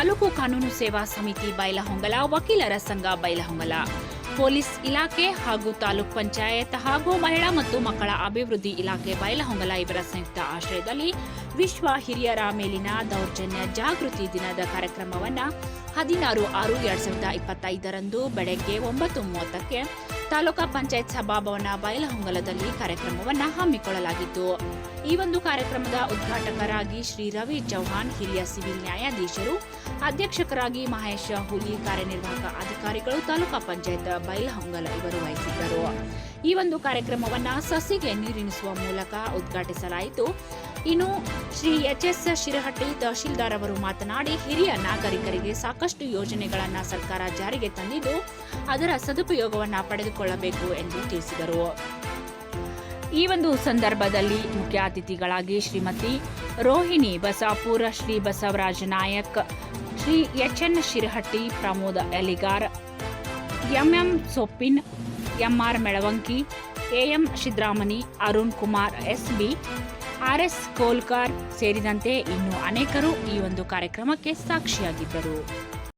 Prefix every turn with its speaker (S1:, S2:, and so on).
S1: ತಾಲೂಕು ಕಾನೂನು ಸೇವಾ ಸಮಿತಿ ಬೈಲಹೊಂಗಲ, ವಕೀಲರ ಸಂಘ ಬೈಲಹೊಂಗಲ. ಪೊಲೀಸ್ ಇಲಾಖೆ ಹಾಗೂ ತಾಲೂಕ್ ಪಂಚಾಯತ್ ಹಾಗೂ ಮಹಿಳಾ ಮತ್ತು ಮಕ್ಕಳ ಅಭಿವೃದ್ಧಿ ಇಲಾಖೆ ಬೈಲಹೊಂಗಲ ಇವರ ಸಂಯುಕ್ತ ಆಶ್ರಯದಲ್ಲಿ ವಿಶ್ವ ಹಿರಿಯರ ಮೇಲಿನ ದೌರ್ಜನ್ಯ ಜಾಗೃತಿ ದಿನದ ಕಾರ್ಯಕ್ರಮವನ್ನು ಹದಿನಾರು ಆರು ಎರಡ್ ಸಾವಿರದ ಇಪ್ಪತ್ತೈದರಂದು ಬೆಳಗ್ಗೆ ಒಂಬತ್ತು ಮೂವತ್ತಕ್ಕೆ ತಾಲೂಕಾ ಪಂಚಾಯತ್ ಸಭಾಭವನ ಬಯಲಹೊಂಗಲದಲ್ಲಿ ಕಾರ್ಯಕ್ರಮವನ್ನು ಹಮ್ಮಿಕೊಳ್ಳಲಾಗಿತ್ತು. ಈ ಒಂದು ಕಾರ್ಯಕ್ರಮದ ಉದ್ಘಾಟಕರಾಗಿ ಶ್ರೀ ರವಿ ಚೌಹಾಣ್, ಹಿರಿಯ ಸಿವಿಲ್ ನ್ಯಾಯಾಧೀಶರು, ಅಧ್ಯಕ್ಷಕರಾಗಿ ಮಹೇಶ ಹುಲಿ, ಕಾರ್ಯನಿರ್ವಾಹಕ ಅಧಿಕಾರಿಗಳು, ತಾಲೂಕಾ ಪಂಚಾಯತ್ ಬೈಲಹೊಂಗಲ ಇವರು ವಹಿಸಿದ್ದರು. ಈ ಒಂದು ಕಾರ್ಯಕ್ರಮವನ್ನು ಸಸಿಗೆ ನೀರಿಣಿಸುವ ಮೂಲಕ ಉದ್ಘಾಟಿಸಲಾಯಿತು. ಇನ್ನು ಶ್ರೀ ಎಚ್ ಎಸ್ ಶಿರಹಟ್ಟಿ ತಹಶೀಲ್ದಾರ್ ಅವರು ಮಾತನಾಡಿ, ಹಿರಿಯ ನಾಗರಿಕರಿಗೆ ಸಾಕಷ್ಟು ಯೋಜನೆಗಳನ್ನು ಸರ್ಕಾರ ಜಾರಿಗೆ ತಂದಿದ್ದು, ಅದರ ಸದುಪಯೋಗವನ್ನು ಪಡೆದುಕೊಳ್ಳಬೇಕು ಎಂದು ತಿಳಿಸಿದರು. ಈ ಒಂದು ಸಂದರ್ಭದಲ್ಲಿ ಮುಖ್ಯ ಅತಿಥಿಗಳಾಗಿ Shrimati Rohini Basapura Shri Basavaraja Nayak, Shri H N Shirahatti Pramoda Eligar M Soppin, MR Melavanki, AM Siddaramani Arun Kumar, SB RS Kolkar ಸೇರಿದಂತೆ ಇನ್ನು ಅನೇಕರು ಈ ಒಂದು ಕಾರ್ಯಕ್ರಮಕ್ಕೆ ಸಾಕ್ಷಿಯಾಗಿದ್ದರು.